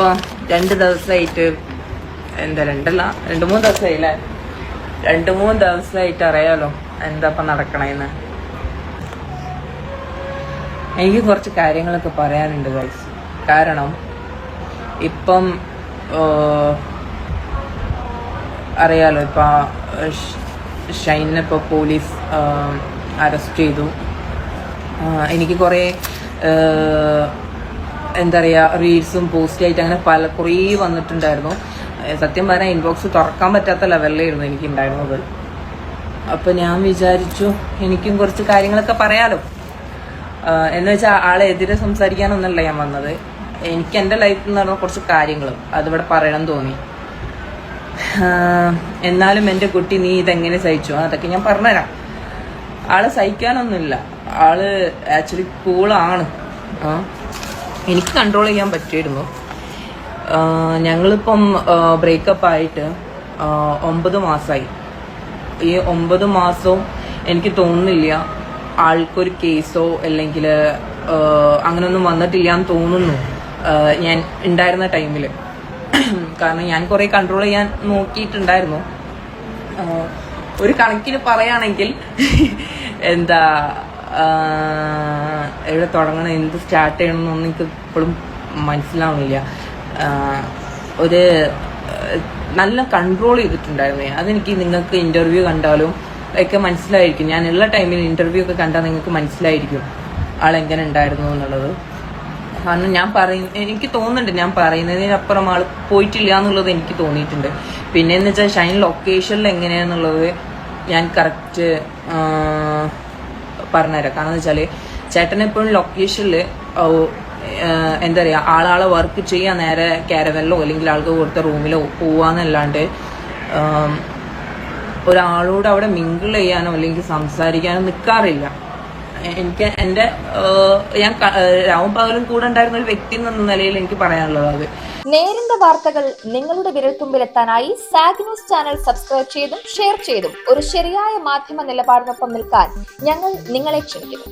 ഇപ്പോൾ രണ്ട് ദിവസമായിട്ട് എന്താ രണ്ടല്ല രണ്ട് മൂന്ന് ദിവസമായില്ലേ രണ്ട് മൂന്ന് ദിവസമായിട്ട് അറിയാലോ എന്താ നടക്കണേന്ന്. എനിക്ക് കുറച്ച് കാര്യങ്ങളൊക്കെ പറയാനുണ്ട് ഗൈസ് കാരണം ഇപ്പം അറിയാലോ ഇപ്പം ഷൈനെ ഇപ്പോൾ പോലീസ് അറസ്റ്റ് ചെയ്തു. എനിക്ക് കുറേ എന്താ പറയുക റീൽസും പോസ്റ്റ് ആയിട്ട് അങ്ങനെ പല കുറേ വന്നിട്ടുണ്ടായിരുന്നു. സത്യം പറഞ്ഞാൽ ഇൻബോക്സ് തുറക്കാൻ പറ്റാത്ത ലെവലിലായിരുന്നു എനിക്ക് ഉണ്ടായിരുന്നത് അപ്പോൾ ഞാൻ വിചാരിച്ചു എനിക്കും കുറച്ച് കാര്യങ്ങളൊക്കെ പറയാലോ. എന്ന് വെച്ചാൽ ആളെതിരെ സംസാരിക്കാനൊന്നല്ല ഞാൻ വന്നത്. എനിക്ക് എന്റെ ലൈഫിൽ നടന്ന കുറച്ച് കാര്യങ്ങൾ അതിവിടെ പറയണം തോന്നി. എന്നാലും എന്റെ കുട്ടി നീ ഇതെങ്ങനെ സഹിച്ചു? അതൊക്കെ ഞാൻ പറഞ്ഞുതരാം. ആൾ സഹിക്കാനൊന്നുമില്ല. ആൾ ആക്ച്വലി കൂളാണ് ആ എനിക്ക് കൺട്രോൾ ചെയ്യാൻ പറ്റിയിരുന്നു. ഞങ്ങളിപ്പം ബ്രേക്കപ്പ് ആയിട്ട് ഒമ്പത് മാസമായി ഈ ഒമ്പത് മാസവും എനിക്ക് തോന്നുന്നില്ല ആൾക്കൊരു കേസോ അല്ലെങ്കിൽ അങ്ങനൊന്നും വന്നിട്ടില്ല എന്ന് തോന്നുന്നു ഞാൻ ഉണ്ടായിരുന്ന ടൈമിൽ കാരണം ഞാൻ കുറെ കൺട്രോൾ ചെയ്യാൻ നോക്കിയിട്ടുണ്ടായിരുന്നു. ഒരു കണക്കിന് പറയുകയാണെങ്കിൽ എന്താ എവിടെ തുടങ്ങണം എന്ത് സ്റ്റാർട്ട് ചെയ്യണം എന്നൊന്നും എനിക്ക് ഇപ്പോഴും മനസ്സിലാവുന്നില്ല. ഒരു നല്ല കൺട്രോൾ ചെയ്തിട്ടുണ്ടായിരുന്നു. അതെനിക്ക് നിങ്ങൾക്ക് ഇന്റർവ്യൂ കണ്ടാലും ഒക്കെ മനസ്സിലായിരിക്കും. ഞാൻ ഉള്ള ടൈമിൽ ഇന്റർവ്യൂ ഒക്കെ കണ്ടാൽ നിങ്ങൾക്ക് മനസ്സിലായിരിക്കും ആളെങ്ങനെ ഉണ്ടായിരുന്നു എന്നുള്ളത്. കാരണം ഞാൻ പറയുന്ന എനിക്ക് തോന്നുന്നുണ്ട് ഞാൻ പറയുന്നതിനപ്പുറം ആൾ പോയിട്ടില്ല എന്നുള്ളത് എനിക്ക് തോന്നിയിട്ടുണ്ട്. പിന്നെ എന്ന് വെച്ചാൽ ഷൈൻ ലൊക്കേഷനിൽ എങ്ങനെയാന്നുള്ളത് ഞാൻ കറക്റ്റ് പറഞ്ഞുതരാം. കാരണം വെച്ചാൽ ചേട്ടൻ എപ്പോഴും ലൊക്കേഷനിൽ എന്താ പറയുക ആളാളെ വർക്ക് ചെയ്യാൻ നേരെ കാരവനിലോ അല്ലെങ്കിൽ ആൾക്ക് കൊടുത്ത റൂമിലോ പോവാന്നല്ലാണ്ട് ഒരാളോട് അവിടെ മിങ്കിൾ ചെയ്യാനോ അല്ലെങ്കിൽ സംസാരിക്കാനോ നിൽക്കാറില്ല എനിക്ക് ഏഹ്, ഞാൻ രാവും പകലും കൂടെ ഉണ്ടായിരുന്ന ഒരു വ്യക്തി എന്ന നിലയിൽ എനിക്ക് പറയാനുള്ളത് അത്. നേരിന്റെ വാർത്തകൾ നിങ്ങളുടെ വിരൽത്തുമ്പിലെത്താനായി സാഗ് ന്യൂസ് ചാനൽ സബ്സ്ക്രൈബ് ചെയ്തും ഷെയർ ചെയ്തും ഒരു ശരിയായ മാധ്യമ നിലപാടിനൊപ്പം നിൽക്കാൻ ഞങ്ങൾ നിങ്ങളെ ക്ഷണിക്കുന്നു.